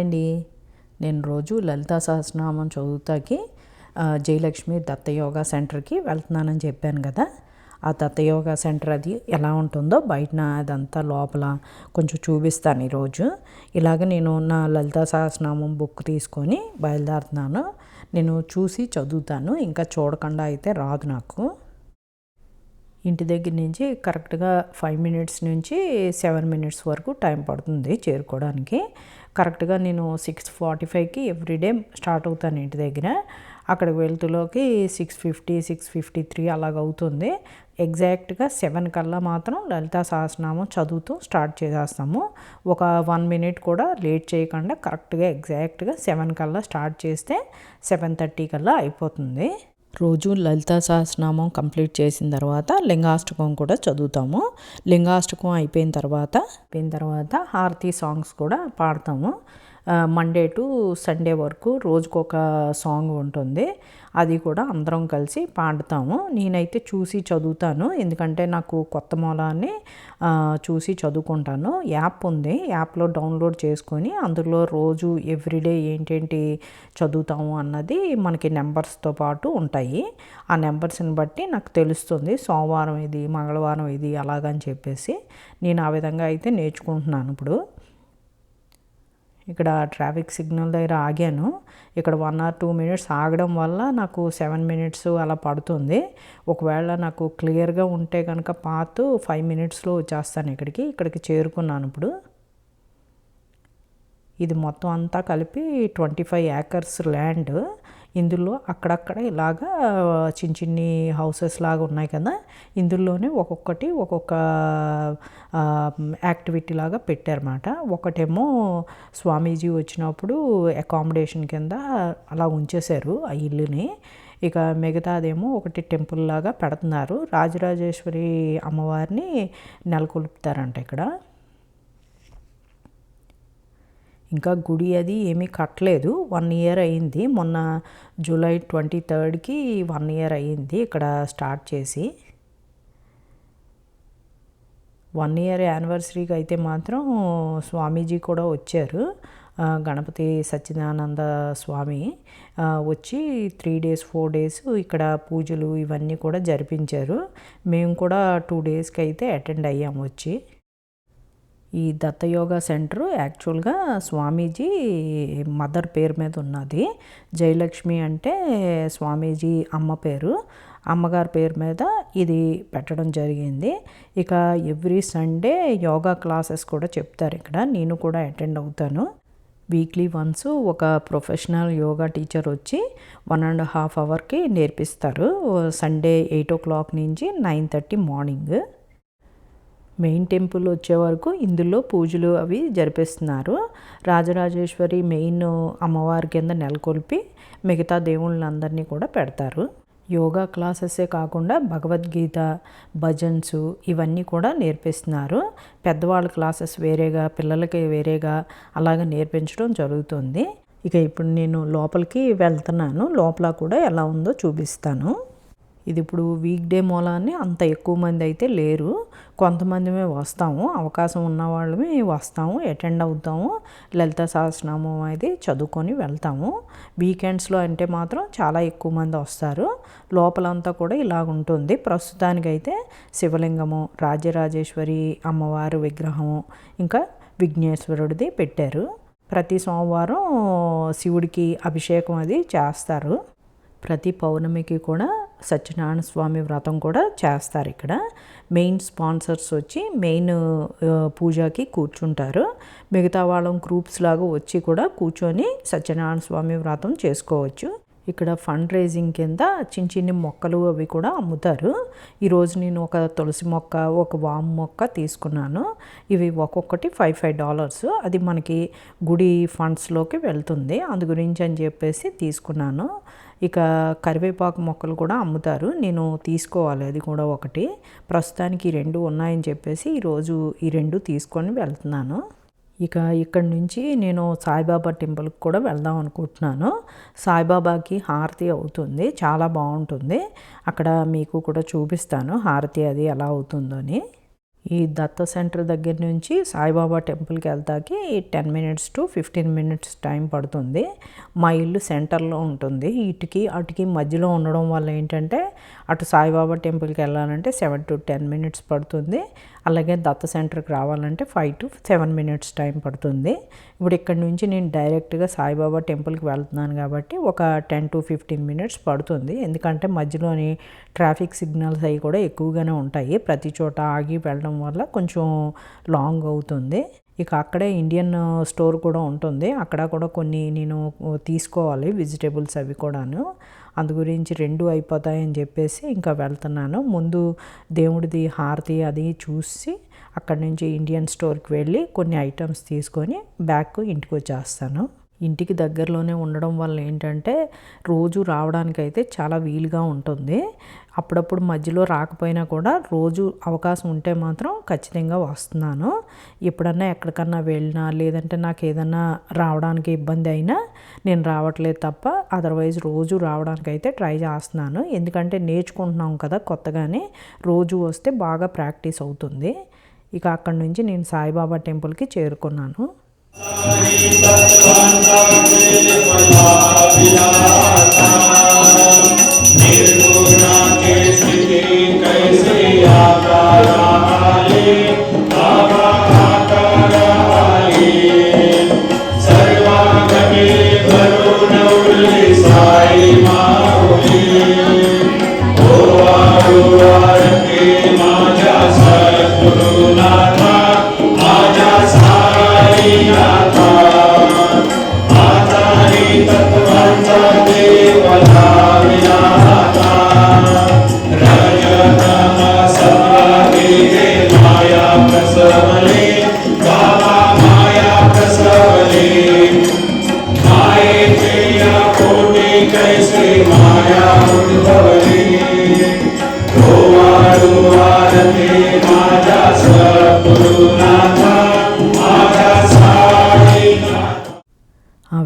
Hi అండి నేను రోజు లలితా సహస్రనామం చదువుతాకి జయలక్ష్మి దత్త యోగా సెంటర్కి వెళ్తున్నానని చెప్పాను కదా. ఆ దత్త యోగా సెంటర్ అది ఎలా ఉంటుందో బయట అదంతా లోపల కొంచెం చూపిస్తాను ఈరోజు. ఇలాగ నేను నా లలితా సహస్రనామం బుక్ తీసుకొని బయలుదేరుతున్నాను. నేను చూసి చదువుతాను. ఇంకా చూడకుండా అయితే రాదు నాకు. ఇంటి దగ్గర నుంచి కరెక్ట్గా ఫైవ్ మినిట్స్ నుంచి సెవెన్ మినిట్స్ వరకు టైం పడుతుంది చేరుకోవడానికి. కరెక్ట్గా నేను సిక్స్ ఫార్టీ ఫైవ్కి ఎవ్రీడే స్టార్ట్ అవుతాను ఇంటి దగ్గర. అక్కడికి వెళ్తులోకి six fifty six fifty three అలాగ అవుతుంది. ఎగ్జాక్ట్గా సెవెన్ కల్లా మాత్రం లలిత సహస్రనామం చదువుతూ స్టార్ట్ చేసేస్తాము. ఒక వన్ మినిట్ కూడా లేట్ చేయకుండా కరెక్ట్గా ఎగ్జాక్ట్గా సెవెన్ కల్లా స్టార్ట్ చేస్తే సెవెన్ థర్టీ కల్లా అయిపోతుంది. రోజు లలితా సహస్రనామం కంప్లీట్ చేసిన తర్వాత లింగాష్టకం కూడా చదువుతాము. లింగాష్టకం అయిపోయిన తర్వాత అయిపోయిన తర్వాత హారతి సాంగ్స్ కూడా పాడతాము. మండే టు సండే వరకు రోజుకొక సాంగ్ ఉంటుంది. అది కూడా అందరం కలిసి పాడతాము. నేనైతే చూసి చదువుతాను. ఎందుకంటే నాకు కొత్త మూలాన్ని చూసి చదువుకుంటాను. యాప్ ఉంది. యాప్లో డౌన్లోడ్ చేసుకొని అందులో రోజు ఎవ్రీడే ఏంటేంటి చదువుతాము అన్నది మనకి నెంబర్స్తో పాటు ఉంటాయి. ఆ నెంబర్స్ని బట్టి నాకు తెలుస్తుంది. సోమవారం ఇది మంగళవారం ఇది అలాగని చెప్పేసి నేను ఆ విధంగా అయితే నేర్చుకుంటున్నాను ఇప్పుడు. ఇక్కడ ట్రాఫిక్ సిగ్నల్ దగ్గర ఆగాను. ఇక్కడ వన్ ఆర్ టూ మినిట్స్ ఆగడం వల్ల నాకు సెవెన్ మినిట్స్ అలా పడుతుంది. ఒకవేళ నాకు క్లియర్గా ఉంటే కనుక పాత్ ఫైవ్ మినిట్స్లో వచ్చేస్తాను ఇక్కడికి. ఇక్కడికి చేరుకున్నాను ఇప్పుడు. ఇది మొత్తం అంతా కలిపి ట్వంటీ ఫైవ్ ఏకర్స్ ల్యాండ్ ఇందులో అక్కడక్కడ ఇలాగా చిన్న చిన్ని హౌసెస్ లాగా ఉన్నాయి కదా ఇందులోనే ఒక్కొక్కటి ఒక్కొక్క యాక్టివిటీ లాగా పెట్టారన్నమాట. ఒకటేమో స్వామీజీ వచ్చినప్పుడు అకామిడేషన్ కింద అలా ఉంచేశారు ఆ ఇల్లుని. ఇక మిగతాదేమో ఒకటి టెంపుల్ లాగా పెడుతున్నారు. రాజరాజేశ్వరి అమ్మవారిని నెలకొల్పుతారంట ఇక్కడ. ఇంకా గుడి అది ఏమీ కట్టలేదు. వన్ ఇయర్ అయింది. మొన్న జూలై ట్వంటీ థర్డ్కి వన్ ఇయర్ అయ్యింది ఇక్కడ స్టార్ట్ చేసి. వన్ ఇయర్ యానివర్సరీకి అయితే మాత్రం స్వామీజీ కూడా వచ్చారు. గణపతి సచ్చిదానంద స్వామి వచ్చి త్రీ డేస్ ఫోర్ డేస్ ఇక్కడ పూజలు ఇవన్నీ కూడా జరిపించారు. మేము కూడా టూ డేస్కి అయితే అటెండ్ అయ్యాము వచ్చి. ఈ దత్త సెంటరు సెంటర్ యాక్చువల్గా స్వామీజీ మదర్ పేరు మీద ఉన్నది. జయలక్ష్మి అంటే స్వామీజీ అమ్మ పేరు. అమ్మగారి పేరు మీద ఇది పెట్టడం జరిగింది. ఇక ఎవ్రీ సండే యోగా క్లాసెస్ కూడా చెప్తారు ఇక్కడ. నేను కూడా అటెండ్ అవుతాను. వీక్లీ వన్స్ ఒక ప్రొఫెషనల్ యోగా టీచర్ వచ్చి వన్ అండ్ హాఫ్ అవర్కి నేర్పిస్తారు. సండే ఎయిట్ ఓ క్లాక్ నుంచి nine thirty morning. Main temple వచ్చే వరకు ఇందులో పూజలు అవి జరిపిస్తున్నారు. రాజరాజేశ్వరి మెయిన్ అమ్మవారి కింద నెలకొల్పి మిగతా దేవుళ్ళందరినీ కూడా పెడతారు. యోగా క్లాసెసే కాకుండా భగవద్గీత భజన్స్ ఇవన్నీ కూడా నేర్పిస్తున్నారు. పెద్దవాళ్ళ క్లాసెస్ వేరేగా పిల్లలకి వేరేగా అలాగ నేర్పించడం జరుగుతుంది. ఇక ఇప్పుడు నేను లోపలికి వెళ్తున్నాను. లోపల కూడా ఎలా ఉందో చూపిస్తాను. ఇది ఇప్పుడు వీక్ డే మూలాన్ని అంత ఎక్కువ మంది అయితే లేరు. కొంతమందిమే వస్తాము. అవకాశం ఉన్న వాళ్ళమే వస్తాము అటెండ్ అవుతాము. లలిత సహస్రనామం అయితే చదువుకొని వెళ్తాము. వీకెండ్స్లో అంటే మాత్రం చాలా ఎక్కువ మంది వస్తారు. లోపలంతా కూడా ఇలా ఉంటుంది ప్రస్తుతానికైతే శివలింగము రాజరాజేశ్వరి అమ్మవారి విగ్రహము ఇంకా విఘ్నేశ్వరుడిది పెట్టారు. ప్రతి సోమవారం శివుడికి అభిషేకం అది చేస్తారు. ప్రతి పౌర్ణమికి కూడా సత్యనారాయణ స్వామి వ్రతం కూడా చేస్తారు ఇక్కడ. మెయిన్ స్పాన్సర్స్ వచ్చి మెయిన్ పూజకి కూర్చుంటారు. మిగతా వాళ్ళం గ్రూప్స్ లాగా వచ్చి కూడా కూర్చొని సత్యనారాయణ స్వామి వ్రతం చేసుకోవచ్చు. ఇక్కడ ఫండ్ రైజింగ్ కింద చిన్న చిన్న మొక్కలు అవి కూడా అమ్ముతారు. ఈరోజు నేను ఒక తులసి మొక్క ఒక వాము మొక్క తీసుకున్నాను. ఇవి ఒక్కొక్కటి ఫైవ్ ఫైవ్ డాలర్స్ అది మనకి గుడి ఫండ్స్లోకి వెళ్తుంది. అందు గురించి అని చెప్పేసి తీసుకున్నాను. ఇక కరివేపాకు మొక్కలు కూడా అమ్ముతారు. నేను తీసుకోవాలి. అది కూడా ఒకటి. ప్రస్తుతానికి ఈ రెండు ఉన్నాయని చెప్పేసి ఈరోజు ఈ రెండు తీసుకొని వెళ్తున్నాను. ఇక ఇక్కడ నుంచి నేను సాయిబాబా టెంపుల్కి కూడా వెళ్దాం అనుకుంటున్నాను. సాయిబాబాకి హారతి అవుతుంది. చాలా బాగుంటుంది. అక్కడ మీకు కూడా చూపిస్తాను హారతి అది ఎలా అవుతుందని. ఈ దత్త సెంటర్ దగ్గర నుంచి సాయిబాబా టెంపుల్కి వెళ్తాకి ten minutes to fifteen minutes time పడుతుంది. మా ఇల్లు సెంటర్లో ఉంటుంది. ఇటుకి అటుకి మధ్యలో ఉండడం వల్ల ఏంటంటే అటు సాయిబాబా టెంపుల్కి వెళ్ళాలంటే సెవెన్ టు టెన్ మినిట్స్ పడుతుంది. అలాగే దత్త సెంటర్కి రావాలంటే five to seven minutes time పడుతుంది. ఇప్పుడు ఇక్కడ నుంచి నేను డైరెక్ట్గా సాయిబాబా టెంపుల్కి వెళ్తున్నాను కాబట్టి ఒక టెన్ టు ఫిఫ్టీన్ మినిట్స్ పడుతుంది. ఎందుకంటే మధ్యలోని ట్రాఫిక్ సిగ్నల్స్ అవి కూడా ఎక్కువగానే ఉంటాయి. ప్రతి చోట ఆగి వెళ్ళడం వల్ల కొంచెం లాంగ్ అవుతుంది. ఇక అక్కడే ఇండియన్ స్టోర్ కూడా ఉంటుంది. అక్కడ కూడా కొన్ని నేను తీసుకోవాలి వెజిటేబుల్స్ అవి కూడాను. అందు గురించి రెండు అయిపోతాయని చెప్పేసి ఇంకా వెళ్తున్నాను. ముందు దేవుడిది హారతి అది చూసి అక్కడి నుంచి ఇండియన్ స్టోర్కి వెళ్ళి కొన్ని ఐటమ్స్ తీసుకొని బ్యాక్ ఇంటికి వచ్చేస్తాను. ఇంటికి దగ్గరలోనే ఉండడం వల్ల ఏంటంటే రోజు రావడానికైతే చాలా వీలుగా ఉంటుంది. అప్పుడప్పుడు మధ్యలో రాకపోయినా కూడా రోజు అవకాశం ఉంటే మాత్రం ఖచ్చితంగా వస్తున్నాను. ఎప్పుడన్నా ఎక్కడికన్నా వెళ్ళినా లేదంటే నాకు ఏదన్నా రావడానికి ఇబ్బంది అయినా నేను రావట్లేదు తప్ప అదర్వైజ్ రోజు రావడానికి అయితే ట్రై చేస్తున్నాను. ఎందుకంటే నేర్చుకుంటున్నాం కదా కొత్తగానే రోజు వస్తే బాగా ప్రాక్టీస్ అవుతుంది. ఇక అక్కడి నుంచి నేను సాయిబాబా టెంపుల్కి చేరుకున్నాను. ఆ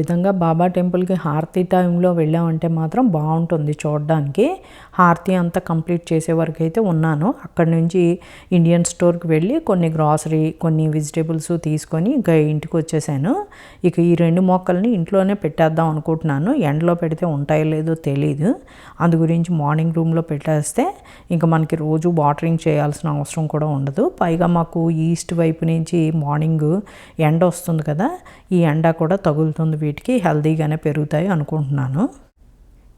విధంగా బాబా టెంపుల్కి హారతి టైంలో వెళ్ళామంటే మాత్రం బాగుంటుంది చూడడానికి. హారతి అంతా కంప్లీట్ చేసే వరకు అయితే ఉన్నాను. అక్కడి నుంచి ఇండియన్ స్టోర్కి వెళ్ళి కొన్ని గ్రాసరీ కొన్ని వెజిటేబుల్స్ తీసుకొని ఇంకా ఇంటికి వచ్చేసాను. ఇక ఈ రెండు మొక్కల్ని ఇంట్లోనే పెట్టేద్దాం అనుకుంటున్నాను. ఎండలో పెడితే ఉంటాయో లేదో తెలియదు అందు గురించి మార్నింగ్ రూమ్లో పెట్టేస్తే ఇంకా మనకి రోజు వాటరింగ్ చేయాల్సిన అవసరం కూడా ఉండదు. పైగా మాకు ఈస్ట్ వైపు నుంచి మార్నింగ్ ఎండ వస్తుంది కదా ఈ ఎండ కూడా తగులుతుంది వీటికి హెల్తీగానే పెరుగుతాయి అనుకుంటున్నాను.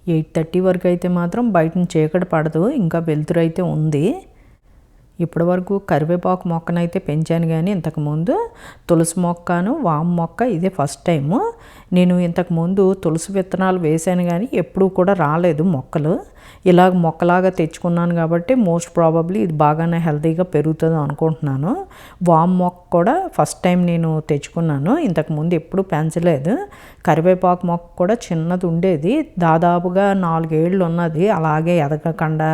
ఎయిట్ థర్టీ వరకు అయితే మాత్రం బయట చీకటి పడదు ఇంకా వెలుతురు అయితే ఉంది. ఇప్పటి వరకు కరివేపాకు మొక్కనైతే పెంచాను కానీ ఇంతకుముందు తులసి మొక్కను వామ్ మొక్క ఇదే ఫస్ట్ టైము నేను ఇంతకుముందు తులసి విత్తనాలు వేశాను కానీ ఎప్పుడూ కూడా రాలేదు మొక్కలు. ఇలాగ మొక్కలాగా తెచ్చుకున్నాను కాబట్టి మోస్ట్ ప్రాబబ్లీ ఇది బాగానే హెల్తీగా పెరుగుతుంది అనుకుంటున్నాను. వామ్ మొక్క కూడా ఫస్ట్ టైం నేను తెచ్చుకున్నాను. ఇంతకుముందు ఎప్పుడు పెంచలేదు. కరివేపాకు మొక్క కూడా చిన్నది ఉండేది. దాదాపుగా నాలుగేళ్ళు ఉన్నది. అలాగే ఎదగకుండా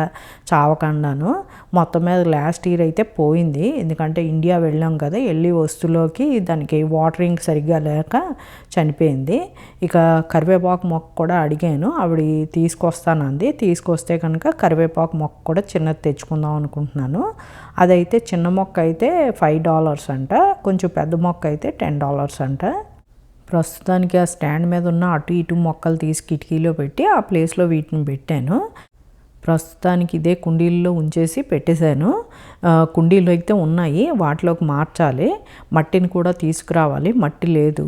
చావకుండాను. మొత్తం మీద లాస్ట్ ఇయర్ అయితే పోయింది. ఎందుకంటే ఇండియా వెళ్ళాం కదా వెళ్ళి వస్తువులోకి దానికి వాటరింగ్ సరిగ్గా లేక చనిపోయింది. ఇక కరివేపాకు మొక్క కూడా అడిగాను. ఆవిడ తీసుకొస్తానంది. తీసుకొస్తే కనుక కరివేపాకు మొక్క కూడా చిన్నది తెచ్చుకుందాం అనుకుంటున్నాను. అదైతే చిన్న మొక్క అయితే ఫైవ్ డాలర్స్ అంట. కొంచెం పెద్ద మొక్క అయితే టెన్ డాలర్స్ అంట. ప్రస్తుతానికి ఆ స్టాండ్ మీద ఉన్న అటు ఇటు మొక్కలు తీసి కిటికీలో పెట్టి ఆ ప్లేస్లో వీటిని పెట్టాను. ప్రస్తుతానికి ఇదే కుండీల్లో ఉంచేసి పెట్టేశాను. కుండీలు అయితే ఉన్నాయి. వాటిలోకి మార్చాలి. మట్టిని కూడా తీసుకురావాలి. మట్టి లేదు.